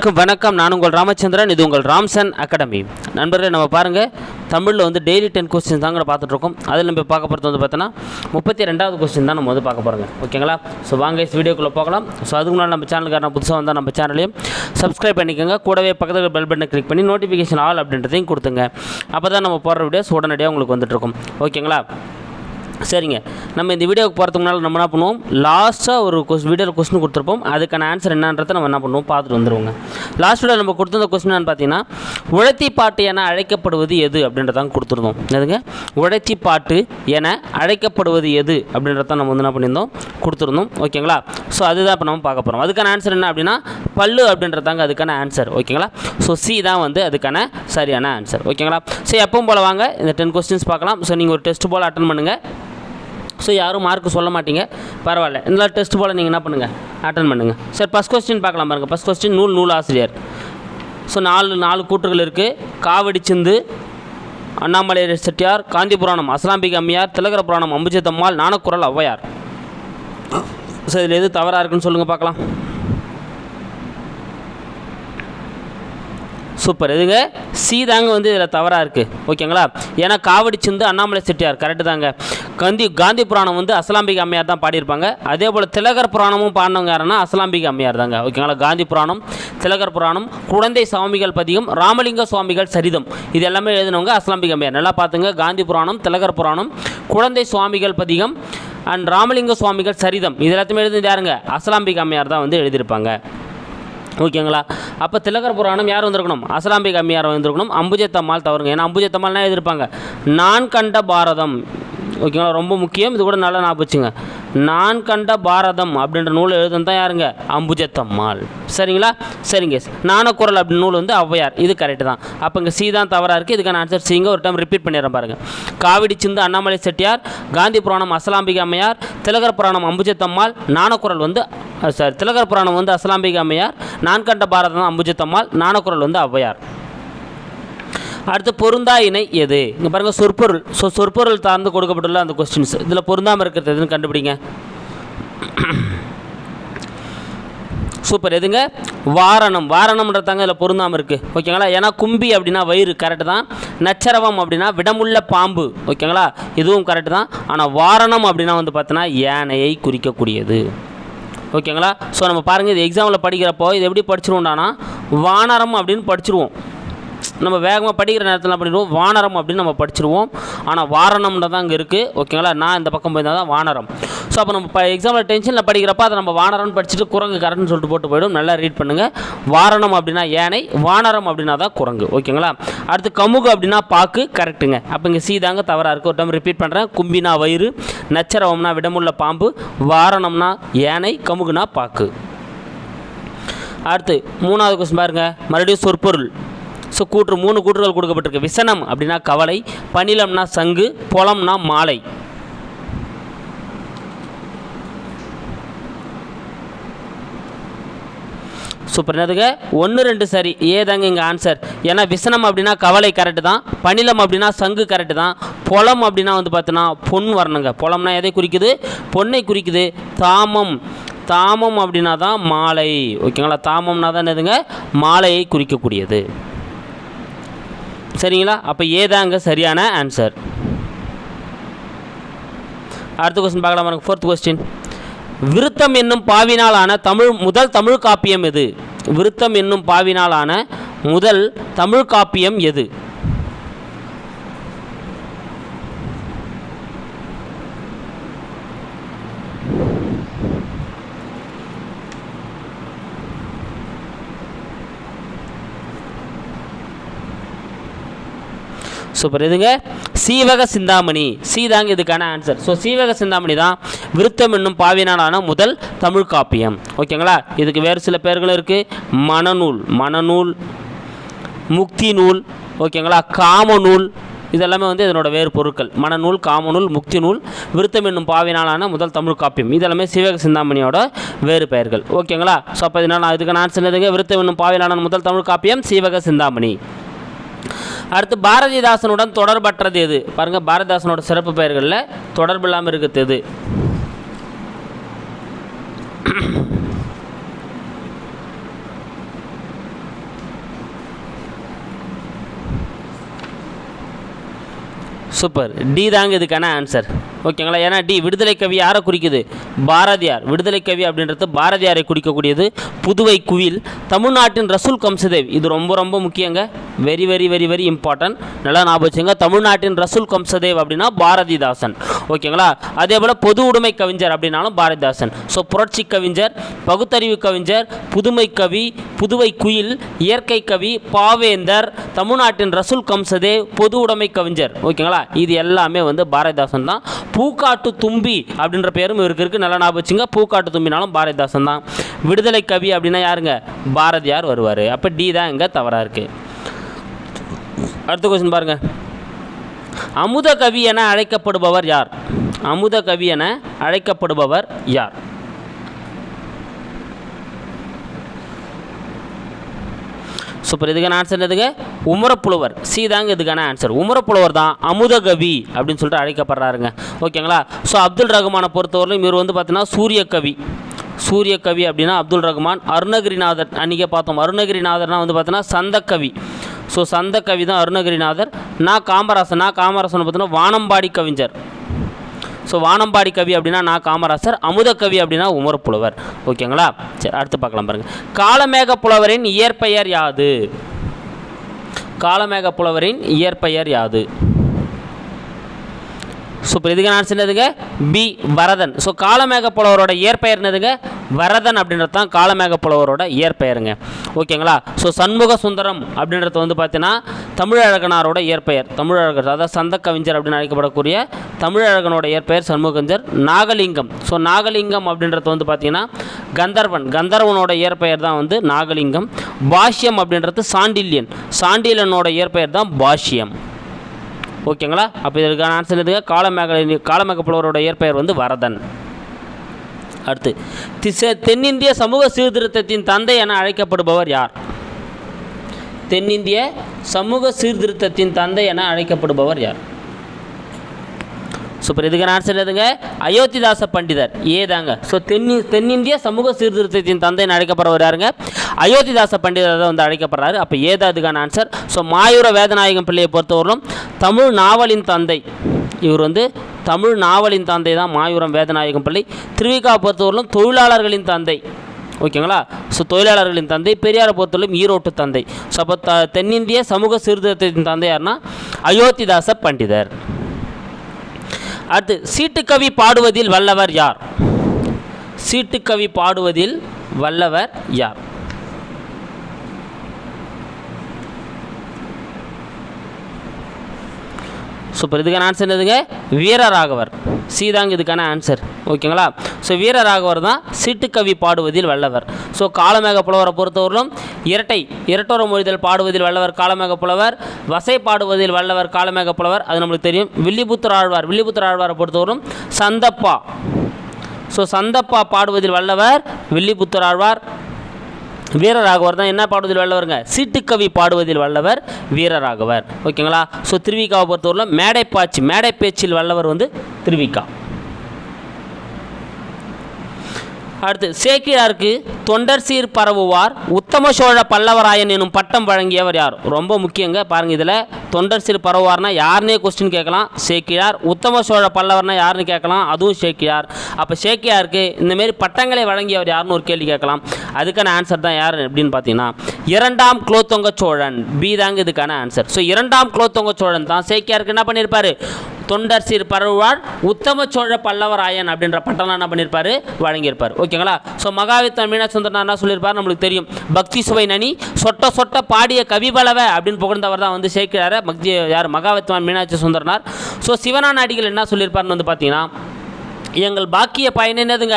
வணக்கம், வணக்கம். நான் உங்கள் ராமச்சந்திரன் இது உங்கள் ராம்சன் அகாடமி. நண்பர்களே நம்ம பாருங்கள் தமிழில் வந்து டெய்லி டென் கொஸ்டின் தாங்க பார்த்துட்ருக்கோம். அதில் நம்ம பார்க்க போகிறது வந்து பார்த்தோன்னா முப்பத்தி ரெண்டாவது கொஸ்டின் தான் நம்ம வந்து பார்க்க போகிறோங்க ஓகேங்களா? ஸோ வாங்க வீடியோக்குள்ளே போகலாம். ஸோ அதுக்கு முன்னாடி நம்ம சேனலுக்கான புதுசாக வந்தால் நம்ம சேனலையும் சப்ஸ்கிரைப் பண்ணிக்கோங்க. கூடவே பக்கத்தில் பெல் பட்டனை கிளிக் பண்ணி நோட்டிஃபிகேஷன் ஆல் அப்படின்றதையும் கொடுத்துங்க. அப்போ தான் நம்ம போடுற வீடியோஸ் உடனடியாக உங்களுக்கு வந்துட்டுருக்கும் ஓகேங்களா? சரிங்க. நம்ம இந்த வீடியோவுக்கு போகிறதுக்கு முன்னால் நம்ம என்ன பண்ணுவோம்? லாஸ்ட்டாக ஒரு கொஸ் வீடியோவில் கொஸ்டின் கொடுத்துருப்போம். அதுக்கான ஆன்சர் என்னன்றதை நம்ம என்ன பண்ணுவோம்? பார்த்துட்டு வந்துருவோங்க. லாஸ்ட் வீடியோ நம்ம கொடுத்துருந்த கொஸ்டின் என்னன்னு பார்த்தீங்கன்னா உழைத்தி பாட்டு என அழைக்கப்படுவது எது? அப்படின்றதான் கொடுத்துருந்தோம். எதுங்க உழைச்சி பாட்டு என அழைக்கப்படுவது எது? அப்படின்றத நம்ம வந்து என்ன பண்ணியிருந்தோம்? கொடுத்துருந்தோம். ஓகேங்களா? ஸோ அதுதான் இப்போ நம்ம பார்க்க போகிறோம் அதுக்கான ஆன்சர் என்ன அப்படின்னா பல்லு அப்படின்றதாங்க அதுக்கான ஆன்சர் ஓகேங்களா? ஸோ சி தான் வந்து அதுக்கான சரியான ஆன்சர் ஓகேங்களா? ஸோ எப்பவும் போல் வாங்க. இந்த டென் கொஸ்டின்ஸ் பார்க்கலாம். ஸோ நீங்கள் ஒரு டெஸ்ட் போல் அட்டன் பண்ணுங்கள் ஸோ யாரும் மார்க் சொல்ல மாட்டீங்க. பரவாயில்ல. இந்த டெஸ்ட் போல் நீங்கள் என்ன பண்ணுங்கள் அட்டன் பண்ணுங்கள் சார் ஃபஸ்ட் கொஸ்டின் பார்க்கலாம் பாருங்கள் ஃபஸ்ட் கொஸ்டின் நூல் நூல் ஆசிரியர். ஸோ நாலு நாலு கூற்றுகள் இருக்குது காவடி சிந்து அண்ணாமலை செட்டியார் காந்தி புராணம் அஸ்லாம்பிக் அம்மையார் திலகர புராணம் அம்புஜத்தம்மாள் நாணக்குரல் ஔவையார். ஸோ இதில் எது தவறாக இருக்குன்னு சொல்லுங்கள் பார்க்கலாம். சூப்பர். இதுங்க சி தாங்க வந்து இதில் தவறாக இருக்குது ஓகேங்களா? ஏன்னா காவடி சிந்து அண்ணாமலை செட்டியார் கரெக்டு தாங்க. காந்தி காந்தி புராணம் வந்து அஸ்லாம்பிக் அம்மையார் தான் பாடியிருப்பாங்க. அதே போல் திலகர் புராணமும் பாடினவங்க யாருன்னா அஸ்லாம்பிக் அம்மையார் தாங்க. ஓகேங்களா? காந்தி புராணம் திலகர் புராணம் குழந்தை சுவாமிகள் பதிகம் ராமலிங்க சுவாமிகள் சரிதம். இது எல்லாமே எழுதினவங்க அஸ்லாம்பிக் அம்மையார். நல்லா பார்த்துங்க காந்தி புராணம் திலகர் புராணம் குழந்தை சுவாமிகள் பதிகம் அண்ட் ராமலிங்க சுவாமிகள் சரிதம். இது எல்லாத்தையுமே எழுதி யாருங்க? அஸ்லாம்பிக் அம்மையார் தான் வந்து எழுதியிருப்பாங்க. ஓகேங்களா? அப்போ திலகர் புராணம் யார் வந்திருக்கணும்? அசலாம்பிக் அம்மையார் வந்திருக்கணும்? அம்புஜத்தம்மாள் தவறுங்க. ஏன்னா அம்புஜத்தம்மாள்னா எதிர்ப்பாங்க நான் கண்ட பாரதம். ஓகேங்களா? ரொம்ப முக்கியம். இது கூட நல்லா ஞாபகம் வச்சுங்க. நான் கண்ட பாரதம் அப்படின்ற நூல் எழுதுனது தான் யாருங்க அம்புஜத்தம்மாள் சரிங்களா? சரிங்க. நாணக்குரல் அப்படின்னு நூல் வந்து ஔவையார். இது கரெக்டு தான். அப்போ இங்கே சி தான் தவறாக இருக்குது இதுக்கான ஆன்சர் சிங்க ஒரு டைம் ரிப்பீட் பண்ணிடுறேன் பாருங்கள் காவிடி சிந்து அண்ணாமலை செட்டியார் காந்தி புராணம் அசலாம்பிகை அம்மையார் திலகர் புராணம் அம்புஜத்தம்மாள் நாணக்குரல் வந்து சாரி திலகர் புராணம் வந்து அசலாம்பிகை அம்மையார் நான் கண்ட பாரதம் அம்புஜத்தம்மாள் நாணக்குரல் வந்து ஔவையார். அடுத்து பொருந்தா இணை எது? இங்கே பாருங்கள் சொற்பொருள். ஸோ சொற்பொருள் சார்ந்து கொடுக்கப்பட்டுள்ள அந்த கொஸ்டின்ஸ் இதில் பொருந்தாமல் இருக்கிறது எதுன்னு கண்டுபிடிங்க. சூப்பர். எதுங்க? வாரணம். வாரணம்ன்றதாங்க இதில் பொருந்தாமல் இருக்குது ஓகேங்களா? ஏன்னா கும்பி அப்படின்னா வயிறு கரெக்டு தான். நச்சரவம் அப்படின்னா விடமுள்ள பாம்பு. ஓகேங்களா? இதுவும் கரெக்டு தான். ஆனால் வாரணம் அப்படின்னா வந்து பார்த்தோன்னா யானையை குறிக்கக்கூடியது. ஓகேங்களா? ஸோ நம்ம பாருங்கள் இது எக்ஸாமில் படிக்கிறப்போ இது எப்படி படிச்சிருவோம்டானா வானரம் அப்படின்னு படிச்சிருவோம். நம்ம வேகமாக படிக்கிற நேரத்தில் என்ன பண்ணிடுவோம்? வானரம் அப்படின்னு நம்ம படிச்சிருவோம். ஆனால் வாரணம்ன்ற தான் இங்கே இருக்குது ஓகேங்களா? நான் இந்த பக்கம் போயிருந்தால் தான் வானரம். ஸோ அப்போ நம்ம இப்போ எக்ஸாமில் டென்ஷனில் படிக்கிறப்ப அதை நம்ம வானரம்னு படிச்சுட்டு குரங்கு கரெக்ட்னு சொல்லிட்டு போட்டு போயிடும். நல்லா ரீட் பண்ணுங்கள் வாரணம் அப்படின்னா யானை வானரம் அப்படின்னா தான் குரங்கு. ஓகேங்களா? அடுத்து கமுகு அப்படின்னா பாக்கு கரெக்ட்டுங்க. அப்போ இங்கே சீதாங்க தவறாக இருக்குது ஒரு டைம் ரிப்பீட் பண்ணுறேன் கும்பினா வயிறு நச்சரவம்னா விடமுள்ள பாம்பு வாரணம்னா யானை கமுகுனா பாக்கு. அடுத்து மூணாவது கொஸ்டின் பாருங்க. மறுபடியும் சொற்பொருள். ஸோ கூற்று மூணு கூற்றுகள் கொடுக்கப்பட்டிருக்கு. விசனம் அப்படின்னா கவலை பணிலம்னா சங்கு புலம்னா மாலை. சூப்பர் என்னதுங்க ஒன்று ரெண்டு சரி. ஏதாங்க இங்கே ஆன்சர் ஏன்னா விசனம் அப்படின்னா கவலை கரெக்டு தான். பணிலம் அப்படின்னா சங்கு கரெக்டு தான். புலம் அப்படின்னா வந்து பார்த்தோன்னா பொன் வரணுங்க. புலம்னா எதை குறிக்குது? பொன்னை குறிக்குது. தாமம். தாமம் அப்படின்னா தான் மாலை. ஓகேங்களா தாமம்னா தான் என்னதுங்க? மாலையை குறிக்கக்கூடியது. சரிங்களா? அப்போ ஏதாங்க சரியான ஆன்சர் அடுத்த கொஸ்டின் பார்க்கலாம்? ஃபோர்த் கொஸ்டின் விருத்தம் என்னும் பாவினாலான தமிழ் முதல் தமிழ் காப்பியம் எது? விருத்தம் என்னும் பாவினாலான முதல் தமிழ் காப்பியம் எது? சூப்பர் இதுங்க சீவக சிந்தாமணி. சி தாங்க இதுக்கான ஆன்சர் ஸோ சீவக சிந்தாமணி தான் விருத்தம் என்னும் பாவினாலான முதல் தமிழ் காப்பியம். ஓகேங்களா இதுக்கு வேறு சில பேர்களும் இருக்குது மணநூல். மணநூல் முக்தி நூல் ஓகேங்களா காமநூல் இதெல்லாமே வந்து இதனோட வேறு பொருட்கள். மணநூல் காமநூல் முக்தி நூல் விருத்தம் என்னும் பாவினாலான முதல் தமிழ் காப்பியம். இதெல்லாமே சிவக சிந்தாமணியோட வேறு பெயர்கள். ஓகேங்களா ஸோ அப்போ இதனால் இதுக்கான ஆன்சர் சொன்னதுங்க விருத்தம் என்னும் பாவினாலான முதல் தமிழ் காப்பியம் சீவக சிந்தாமணி. அடுத்து பாரதிதாசனுடன் தொடர்பற்றது எது? பாருங்கள் பாரதிதாசனோட சிறப்பு பெயர்களில் தொடர்பு இல்லாமல் இருக்கிறது எது? சூப்பர் டி தாங்க இதுக்கான ஆன்சர் ஓகேங்களா ஏன்னா டி விடுதலை கவி யாரை குறிக்குது? பாரதியார். விடுதலை கவி அப்படின்றது பாரதியாரை குறிக்கக்கூடியது புதுவை குயில் தமிழ்நாட்டின் ரசூல் கம்சதேவ். இது ரொம்ப ரொம்ப முக்கியங்க. Very very very very important நல்லா ஞாபகம் வச்சுங்க. தமிழ்நாட்டின் ரசூல் கம்சதேவ் அப்படின்னா பாரதிதாசன். ஓகேங்களா? அதே போல் பொது உடைமை கவிஞர் அப்படின்னாலும் பாரதிதாசன். ஸோ புரட்சி கவிஞர் பகுத்தறிவு கவிஞர் புதுமை கவி புதுவை குயில் இயற்கை கவி பாவேந்தர் தமிழ்நாட்டின் ரசூல் கம்சதேவ் பொது உடைமை கவிஞர். ஓகேங்களா? இது எல்லாமே வந்து பாரதிதாசன் தான். பூக்காட்டு தும்பி அப்படின்ற பேரும் இவருக்கு இருக்குது நல்லா ஞாபகம் வச்சுங்க. பூக்காட்டு தும்பினாலும் பாரதிதாசன் தான். விடுதலை கவி அப்படின்னா யாருங்க? பாரதியார் வருவார். அப்போ டி தான் இங்கே தவறாக இருக்குது அடுத்த கொஸ்டின் பாருங்க. அமுத கவி என அழைக்கப்படுபவர் யார்? அமுத கவி என அழைக்கப்படுபவர் யார்? சூப்பர் இதுக்கான ஆன்சர் எதுங்க உமரப்புலவர். சி தாங்க இதுக்கான ஆன்சர் உமரப்புலவர் தான் அமுதகவி அப்படின்னு சொல்லிட்டு அழைக்கப்படுறாருங்க. ஓகேங்களா ஸோ அப்துல் ரஹ்மானை பொறுத்தவரையிலும் இவர் வந்து பார்த்தீங்கன்னா சூரிய கவி சூரிய கவி அப்படின்னா அப்துல் ரஹ்மான் அருணகிரிநாதர். அன்றைக்கே பார்த்தோம். அருணகிரிநாதர்னால் வந்து பார்த்தோன்னா சந்தக்கவி. ஸோ சந்தக்கவி தான் அருணகிரிநாதர். நான் காமராசன் நான் காமராசன் பார்த்தோன்னா வானம்பாடி கவிஞர். ஸோ வானம்பாடி கவி அப்படின்னா நான் காமராசர். அமுத கவி அப்படின்னா உமரப்புலவர் ஓகேங்களா சரி அடுத்து பார்க்கலாம் பாருங்கள் காலமேக புலவரின் இயற்பெயர் யாது? காலமேக புலவரின் இயற்பெயர் யாது? சூப்பர் இதுக்கு ஆன்சர் என்னதுங்க? பி வரதன். ஸோ காலமேக புலவரோட இயற்பெயர் என்னதுங்க? வரதன் அப்படின்றது தான் காலமேக புலவரோட இயற்பெயருங்க ஓகேங்களா ஸோ சண்முக சுந்தரம் அப்படின்றது வந்து பார்த்தீங்கன்னா தமிழழகனாரோட இயற்பெயர். தமிழழகர் அதாவது சந்த கவிஞர் அப்படின்னு அழைக்கப்படக்கூடிய தமிழழகனோட இயற்பெயர் சண்முகஞ்சர் நாகலிங்கம். ஸோ நாகலிங்கம் அப்படின்றது வந்து பார்த்தீங்கன்னா கந்தர்வன். கந்தர்வனோட இயற்பெயர் தான் வந்து நாகலிங்கம். பாஷ்யம் அப்படின்றது சாண்டில்யன். சாண்டிலனோட இயற்பெயர் தான் பாஷ்யம். ஓகேங்களா? அப்போ இதற்கான ஆன்சர் எதுங்க காலமேக காலமேக புலவரோட இயற்பெயர் வந்து வரதன். அடுத்து திச தென்னிந்திய சமூக சீர்திருத்தத்தின் தந்தை என அழைக்கப்படுபவர் யார்? தென்னிந்திய சமூக சீர்திருத்தத்தின் தந்தை என அழைக்கப்படுபவர் யார்? சூப்பர். இதுக்கான ஆன்சர் எதுங்க? அயோத்திதாச பண்டிதர். ஏதாங்க ஸோ தென்னி தென்னிந்திய சமூக சீர்திருத்தத்தின் தந்தைன்னு அழைக்கப்படுறவர் யாருங்க? அயோத்திதாச பண்டிதர் தான் வந்து அழைக்கப்படுறாரு. அப்போ ஏதா இதுக்கான ஆன்சர் ஸோ மாயூர வேதநாயகம் பிள்ளையை பொறுத்தவரையிலும் தமிழ் நாவலின் தந்தை. இவர் வந்து தமிழ் நாவலின் தந்தை தான் மாயூரம் வேதநாயகம் பிள்ளை. திருவிக்கா பொறுத்தவரையிலும் தொழிலாளர்களின் தந்தை. ஓகேங்களா? ஸோ தொழிலாளர்களின் தந்தை. பெரியாரை பொறுத்தவரையிலும் ஈரோட்டு தந்தை. ஸோ அப்போ த தென்னிந்திய சமூக சீர்திருத்தத்தின் தந்தை யாருன்னா? அயோத்திதாச பண்டிதர். அடுத்து சீட்டுக்கவி பாடுவதில் வல்லவர் யார்? சீட்டுக்கவி பாடுவதில் வல்லவர் யார்? சூப்பர். இதுக்கான ஆன்சர் என்னதுங்க? வீரராகவர். சீதாங்க இதுக்கான ஆன்சர் ஓகேங்களா ஸோ வீரராகவர் தான் சீட்டுக்கவி பாடுவதில் வல்லவர். ஸோ காலமேக புலவரை பொறுத்தவரையிலும் இரட்டை இரட்டோர மொழிதல் பாடுவதில் வல்லவர் காலமேக புலவர் வசை பாடுவதில் வல்லவர் காலமேக புலவர் அது நம்மளுக்கு தெரியும். வில்லிபுத்தர் ஆழ்வார் வில்லிபுத்தர் ஆழ்வாரை பொறுத்தவரையிலும் சந்தப்பா. ஸோ சந்தப்பா பாடுவதில் வல்லவர் வில்லிபுத்தர் ஆழ்வார் வீரராகவர் தான். என்ன பாடுவதில் வல்லவருங்க? சீட்டுக்கவி பாடுவதில் வல்லவர் வீரராகவர். ஓகேங்களா? ஸோ திருவிக்காவை பொறுத்தவரையில் மேடைப்பாச்சி மேடை பேச்சில் வல்லவர் வந்து திருவிக்கா. அடுத்து சேக்கிழாருக்கு தொண்டர் சீர் பரவுவார். உத்தம சோழ பல்லவராயன் எனும் பட்டம் வழங்கியவர் யார்? ரொம்ப முக்கியங்க. பாருங்க இதில் தொண்டர் சீர் பரவுவார்னா யாருனே கொஸ்டின் கேட்கலாம். சேக்கிழார் உத்தம சோழ பல்லவர்னா யாருன்னு கேட்கலாம். அதுவும் சேக்கிழார் அப்போ சேக்கிழாருக்கு இந்தமாரி பட்டங்களை வழங்கியவர் யாருன்னு ஒரு கேள்வி கேட்கலாம். அதுக்கான ஆன்சர் தான் யார் அப்படின்னு பார்த்தீங்கன்னா இரண்டாம் குலோத்தொங்க சோழன். பி தாங்க இதுக்கான ஆன்சர் ஸோ இரண்டாம் குலோத்தொங்க சோழன் தான். சேக்கியாருக்கு என்ன பண்ணியிருப்பாரு தொண்டர் சீர் பரவுவார் உத்தம சோழ பல்லவராயன் அப்படின்ற பட்டம் என்ன பண்ணியிருப்பார்? வழங்கியிருப்பார். ஓகேங்களா? ஸோ மகாவித்தன் மீனாட்சி என்ன சொல்லியிருப்பார்? நம்மளுக்கு தெரியும். பக்தி சுவை நனி சொட்ட சொட்ட பாடிய கவிபலவ அப்படின்னு புகழ்ந்தவர் தான் வந்து சேர்க்கிறார் பக்தி யார்? மகாவித்வான் மீனாட்சி சுந்தரனார் ஸோ சிவனான அடிகள் என்ன சொல்லியிருப்பாருன்னு வந்து பார்த்தீங்கன்னா எங்கள் பாக்கிய பயன் என்னதுங்க?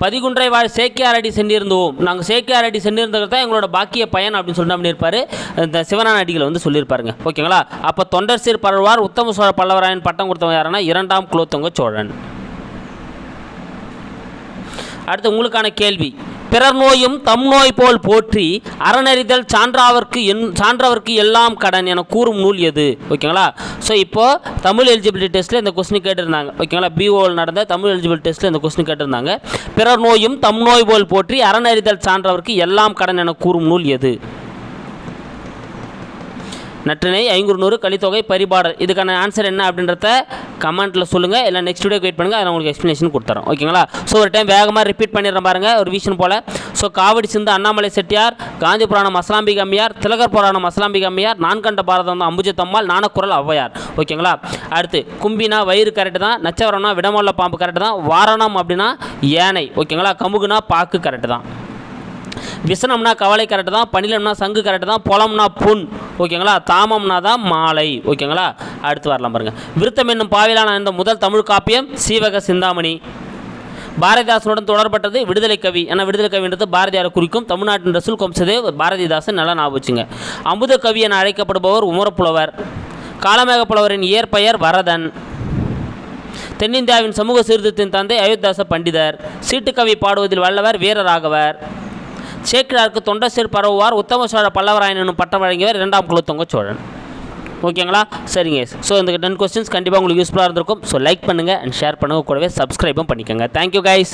பதிகுன்றை வாழ் சேக்கியாரடி அடி சென்றிருந்தோம். நாங்கள் சேக்கியாரடி அடி சென்றிருந்தது தான் எங்களோட பாக்கிய பயன் அப்படின்னு சொல்லிட்டு பண்ணியிருப்பார் இந்த சிவனான அடிகளை வந்து சொல்லியிருப்பாருங்க. ஓகேங்களா? அப்போ தொண்டர் சீர் பரவார் உத்தம சோழ பல்லவராயன் பட்டம் கொடுத்தவங்க யாருன்னா இரண்டாம் குலோத்துங்க சோழன். அடுத்து உங்களுக்கான கேள்வி. பிறர் நோயும் தம் நோய் போல் போற்றி அறநெறிதல் சான்றாவர்க்கு என் சான்றவர்க்கு எல்லாம் கடன் என கூறும் நூல் எது? ஓகேங்களா? ஸோ இப்போது தமிழ் எலிஜிபிலிட்டி டெஸ்ட்டில் இந்த கொஸ்டின் கேட்டிருந்தாங்க. ஓகேங்களா? பிஓவில் நடந்த தமிழ் எலிஜிபிலிட்டி டெஸ்ட்டில் இந்த கொஸ்டின் கேட்டிருந்தாங்க. பிறர் நோயும் தம் நோய் போல் போற்றி அறநறிதல் சான்றவர்க்கு எல்லாம் கடன் என கூறும் நூல் எது? நற்றினை ஐங்குறு நூறு கலித்தொகை பரிபாடல். இதுக்கான ஆன்சர் என்ன அப்படின்றத கமெண்ட்டில் சொல்லுங்கள் இல்லை நெக்ஸ்ட் வீடியோ வெயிட் பண்ணுங்கள் அதில் நான் உங்களுக்கு எக்ஸ்ப்ளனேஷன் கொடுத்துறோம். ஓகேங்களா ஸோ ஒரு டைம் வேகமாக ரிப்பீட் பண்ணிடுறேன் பாருங்கள் ஒரு விஷயம் போல். ஸோ காவடி சிந்து அண்ணாமலை செட்டியார் காந்தி புராணம் அஸ்லாம்பிக் அம்மையார் திலகர் புராணம் அஸ்லாம்பிக் அம்மையார் நான்கண்ட பாரதம் அம்புஜத்தம்மாள் நாணக்குரல் ஔவையார். ஓகேங்களா அடுத்து கும்பினா வயிறு கரெக்டு தான் நச்சவரம்னா விடமல்ல பாம்பு கரெக்டு தான் வாரணம் அப்படின்னா யானை. ஓகேங்களா கமுகுனா பாக்கு கரெக்டு தான். விசனம்னா கவலை கரெக்டு தான் பனிலம்னா சங்கு கரெக்டு தான் பொலம்னா புண். ஓகேங்களா? தாமம்னா தான் மாலை. ஓகேங்களா? அடுத்து வரலாம் பாருங்கள் விருத்தம் என்னும் பாவிலான இந்த முதல் தமிழ் காப்பியம் சீவக சிந்தாமணி. பாரதிதாசனுடன் தொடர்பட்டது விடுதலை கவி. ஏன்னா விடுதலை கவின்றது பாரதியாரை குறிக்கும். தமிழ்நாட்டின் ரசூல் கொம்சதே பாரதிதாசன் நல்லா ஞாபகம் வச்சுங்க. அமுத கவி என அழைக்கப்படுபவர் உமரப்புலவர். காலமேக புலவரின் இயற்பெயர் வரதன். தென்னிந்தியாவின் சமூக சீர்திருத்தின் தந்தை அயோத்தியாச பண்டிதர். சீட்டுக்கவி பாடுவதில் வல்லவர் வீரராகவர். சேக்கிழாருக்கு தொண்டசீர் பரவுவார் உத்தம சோழ பல்லவராயன் என்னும் பட்டம் வழங்கியவர் இரண்டாம் குலத்தொங்க சோழன். ஓகேங்களா? சரிங்க. ஸோ இந்த டென் கொஸ்டின்ஸ் கண்டிப்பாக உங்களுக்கு யூஸ்ஃபுல்லாக இருந்திருக்கும். ஸோ லைக் பண்ணுங்கள் அண்ட் ஷேர் பண்ணுங்கள் கூடவே சப்ஸ்கிரைபும் பண்ணிக்கோங்க. Thank you guys